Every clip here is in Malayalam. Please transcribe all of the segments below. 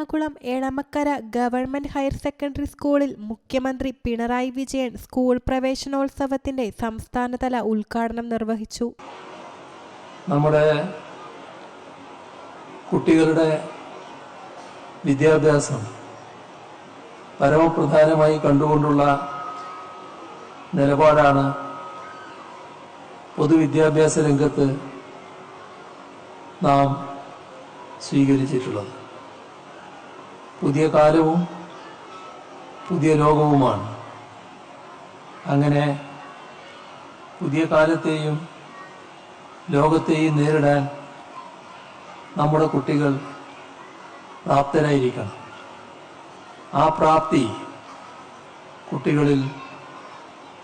Ernakulam Elamakkara government higher secondary സ്കൂളിൽ മുഖ്യമന്ത്രി പിണറായി വിജയൻ സ്കൂൾ പ്രവേശനോത്സവത്തിന്റെ സംസ്ഥാനതല ഉദ്ഘാടനം നിർവഹിച്ചു. നമ്മുടെ കുട്ടികളുടെ വിദ്യാഭ്യാസം പരമപ്രധാനമായി കണ്ടുകൊണ്ടുള്ള നിലപാടാണ് പൊതുവിദ്യാഭ്യാസ രംഗത്ത് നാം സ്വീകരിച്ചിട്ടുള്ളത്. പുതിയ കാലവും പുതിയ ലോകവുമാണ്. അങ്ങനെ പുതിയ കാലത്തെയും ലോകത്തെയും നേരിടാൻ നമ്മുടെ കുട്ടികൾ പ്രാപ്തരായിരിക്കണം. ആ പ്രാപ്തി കുട്ടികളിൽ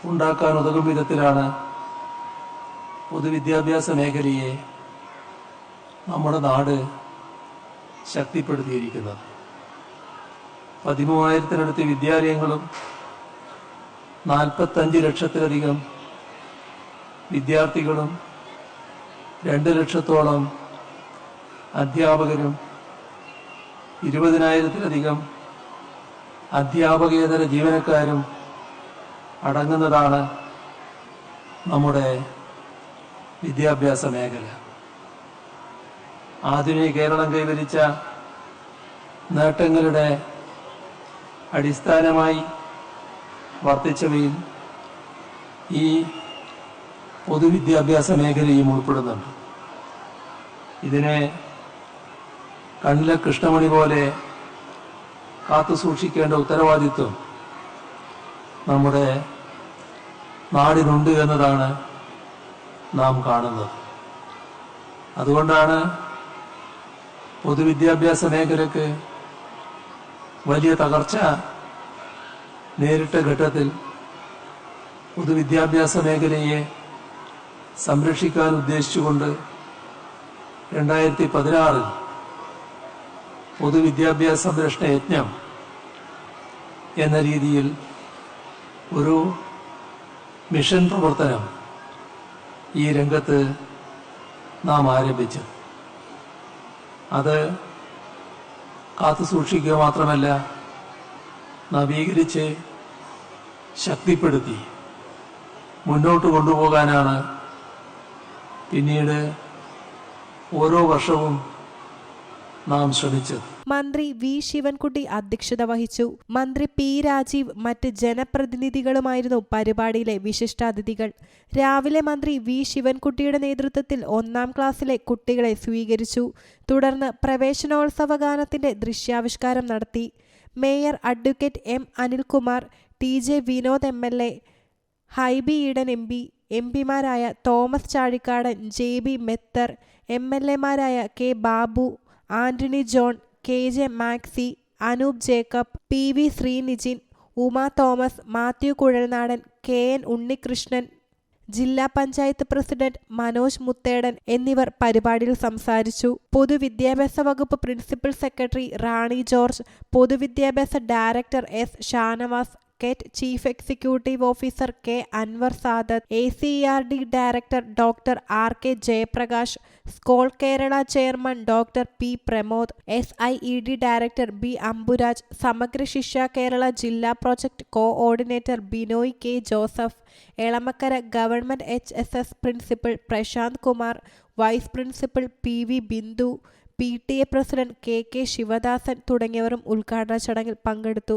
ഉണ്ടാക്കാൻ ഉതകും വിധത്തിലാണ് പൊതുവിദ്യാഭ്യാസ മേഖലയെ നമ്മുടെ നാട് ശക്തിപ്പെടുത്തിയിരിക്കുന്നത്. പതിമൂവായിരത്തിനടുത്ത് വിദ്യാലയങ്ങളും നാൽപ്പത്തഞ്ച് ലക്ഷത്തിലധികം വിദ്യാർത്ഥികളും രണ്ട് ലക്ഷത്തോളം അധ്യാപകരും ഇരുപതിനായിരത്തിലധികം അധ്യാപകേതര ജീവനക്കാരും അടങ്ങുന്നതാണ് നമ്മുടെ വിദ്യാഭ്യാസ മേഖല. ആധുനിക കേരളം കൈവരിച്ച നേട്ടങ്ങളുടെ അടിസ്ഥാനമായി വർദ്ധിച്ചവയിൽ ഈ പൊതുവിദ്യാഭ്യാസ മേഖലയും ഉൾപ്പെടുന്നുണ്ട്. ഇതിനെ കണ്ണിലെ കൃഷ്ണമണി പോലെ കാത്തു സൂക്ഷിക്കേണ്ട ഉത്തരവാദിത്വം നമ്മുടെ നാടിനുണ്ട് എന്നതാണ് നാം കാണുന്നത്. അതുകൊണ്ടാണ് പൊതുവിദ്യാഭ്യാസ മേഖലക്ക് വലിയ തകർച്ച നേരിട്ട ഘട്ടത്തിൽ പൊതുവിദ്യാഭ്യാസ മേഖലയെ സംരക്ഷിക്കാൻ ഉദ്ദേശിച്ചുകൊണ്ട് രണ്ടായിരത്തി പതിനാറിൽ പൊതുവിദ്യാഭ്യാസ സംരക്ഷണ യജ്ഞം എന്ന രീതിയിൽ ഒരു മിഷൻ പ്രവർത്തനം ഈ രംഗത്ത് നാം ആരംഭിച്ചു അത് കാത്തു സൂക്ഷിക്കുക മാത്രമല്ല നവീകരിച്ച് ശക്തിപ്പെടുത്തി മുന്നോട്ട് കൊണ്ടുപോകാനാണ് പിന്നീട് ഓരോ വർഷവും നാം ശ്രമിച്ചത്. മന്ത്രി വി ശിവൻകുട്ടി അധ്യക്ഷത വഹിച്ചു. മന്ത്രി പി രാജീവ് മറ്റ് ജനപ്രതിനിധികളുമായിരുന്നു പരിപാടിയിലെ വിശിഷ്ടാതിഥികൾ. രാവിലെ മന്ത്രി വി ശിവൻകുട്ടിയുടെ നേതൃത്വത്തിൽ ഒന്നാം ക്ലാസ്സിലെ കുട്ടികളെ സ്വീകരിച്ചു. തുടർന്ന് പ്രവേശനോത്സവ ഗാനത്തിന്റെ ദൃശ്യാവിഷ്കാരം നടത്തി. Mayor advocate M Anilkumar T J Vinod M L A Hibi Eden M P M പിമാരായ Thomas Chazhikadan J B Mather M L എമാരായ K Babu Antony John K J Maxi Anoop Jacob P V Sreenijin Uma Thomas Mathew Kuzhalnadan K N Unnikrishnan ജില്ലാ പഞ്ചായത്ത് പ്രസിഡന്റ് മനോജ് മുത്തേടൻ എന്നിവർ പരിപാടിയിൽ സംസാരിച്ചു. പൊതുവിദ്യാഭ്യാസ വകുപ്പ് പ്രിൻസിപ്പൽ സെക്രട്ടറി റാണി ജോർജ് പൊതുവിദ്യാഭ്യാസ director S Shanavas KITE chief executive officer K Anvar Sadath A C R D director doctor R K Jayaprakash Scole Kerala chairman doctor P Pramod S I E D director B Amburaj Samagra Shiksha Kerala ജില്ലാ project coordinator Binoy K Joseph Elamakkara government H S S principal Prashanth Kumar vice principal P V Bindu P T A president K K Sivadasan തുടങ്ങിയവരും ഉദ്ഘാടന ചടങ്ങിൽ പങ്കെടുത്തു.